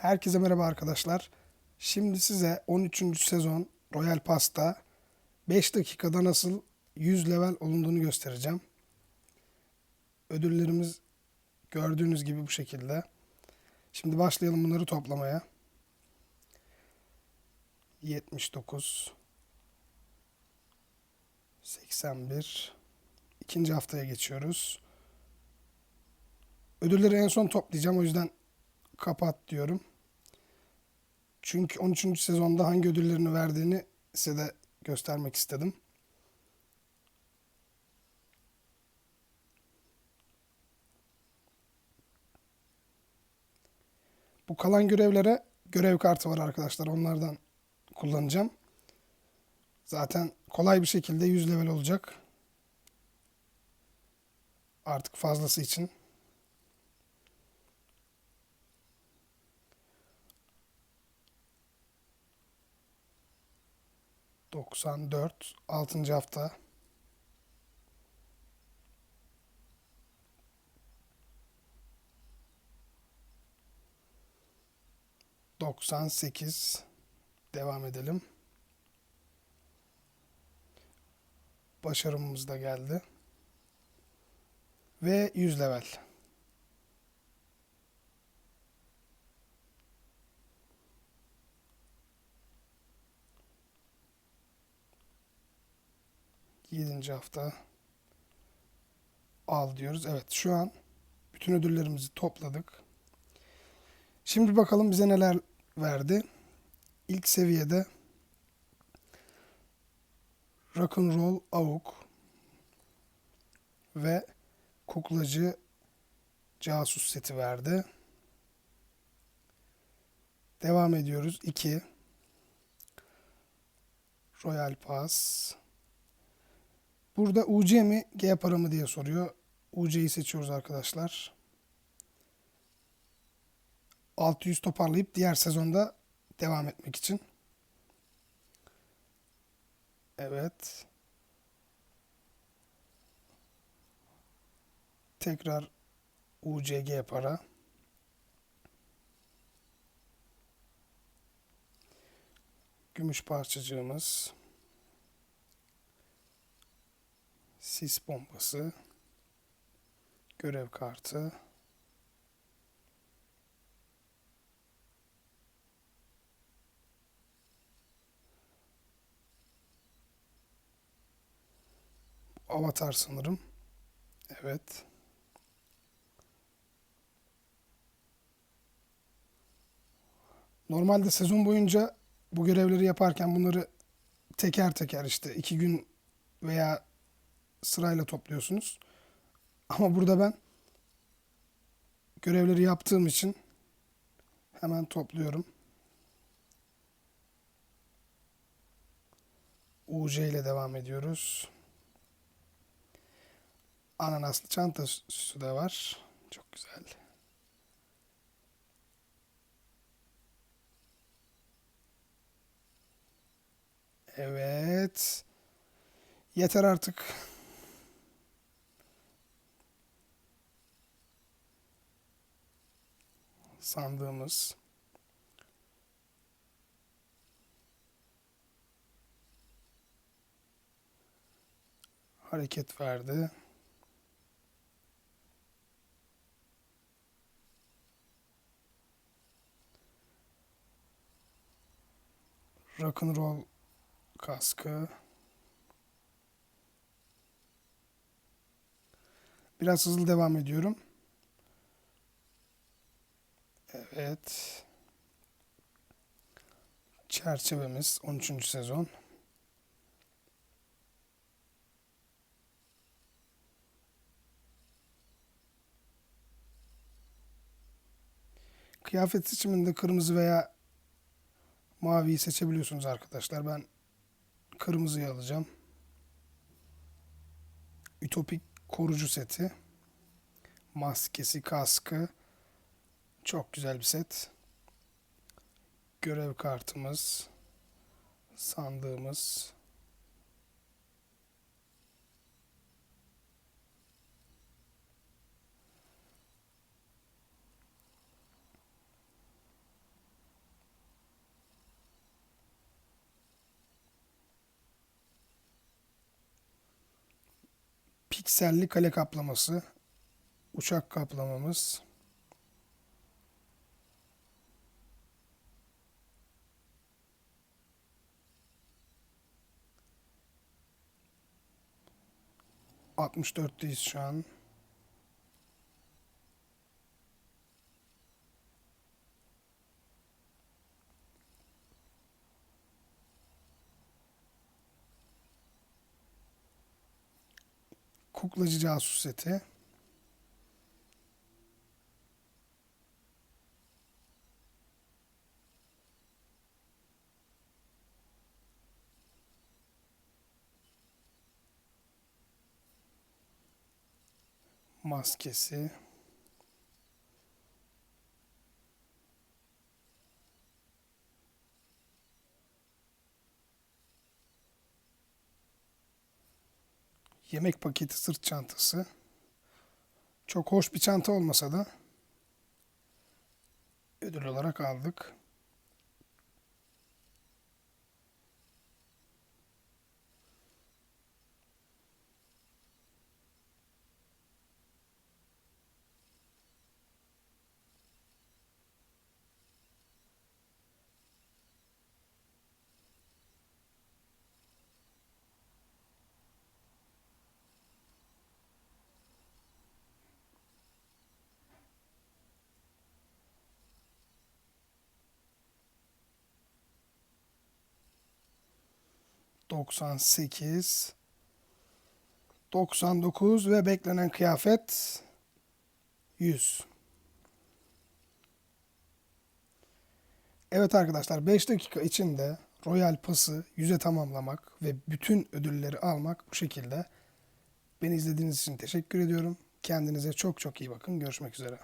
Herkese merhaba arkadaşlar. Şimdi size 13. sezon Royal Pass'ta 5 dakikada nasıl 100 level olunduğunu göstereceğim. Ödüllerimiz gördüğünüz gibi bu şekilde. Şimdi başlayalım bunları toplamaya. 79 81 İkinci haftaya geçiyoruz. Ödülleri en son toplayacağım o yüzden kapat diyorum. Çünkü 13. sezonda hangi ödüllerini verdiğini size de göstermek istedim. Bu kalan görevlere görev kartı var arkadaşlar. Onlardan kullanacağım. Zaten kolay bir şekilde 100 level olacak. Artık fazlası için. Doksan dört. Altıncı hafta. Doksan sekiz. Devam edelim. Başarımız da geldi. Ve 100 level. Yedinci hafta al diyoruz. Evet şu an bütün ödüllerimizi topladık. Şimdi bakalım bize neler verdi. İlk seviyede Rock'n'Roll Avuk ve kuklacı casus seti verdi. Devam ediyoruz. 2 Royal Pass. Burada UC mi G para mı diye soruyor. UC'yi seçiyoruz arkadaşlar. 600 toparlayıp diğer sezonda devam etmek için. Evet. Tekrar UCG para. Gümüş parçacığımız. Sis bombası. Görev kartı. Avatar sanırım. Evet. Normalde sezon boyunca bu görevleri yaparken bunları teker teker işte iki gün veya sırayla topluyorsunuz. Ama burada ben görevleri yaptığım için hemen topluyorum. UC ile devam ediyoruz. Ananaslı çanta süsü de var. Çok güzel. Evet. Yeter artık. Sandığımız. Hareket verdi. Rock'n'roll kaskı. Biraz hızlı devam ediyorum. Evet. Çerçevemiz 13. sezon. Kıyafet seçiminde kırmızı veya maviyi seçebiliyorsunuz arkadaşlar. Ben kırmızıyı alacağım. Ütopik korucu seti. Maskesi, kaskı. Çok güzel bir set. Görev kartımız, sandığımız, pikselli kale kaplaması, uçak kaplamamız, Altmış dörtteyiz şu an. Kuklacı casus seti. Maskesi. Yemek paketi sırt çantası. Çok hoş bir çanta olmasa da ödül olarak aldık. Doksan sekiz, doksan dokuz ve beklenen kıyafet yüz. Evet arkadaşlar 5 dakika içinde Royal Pass'ı 100'e tamamlamak ve bütün ödülleri almak bu şekilde. Beni izlediğiniz için teşekkür ediyorum. Kendinize çok çok iyi bakın. Görüşmek üzere.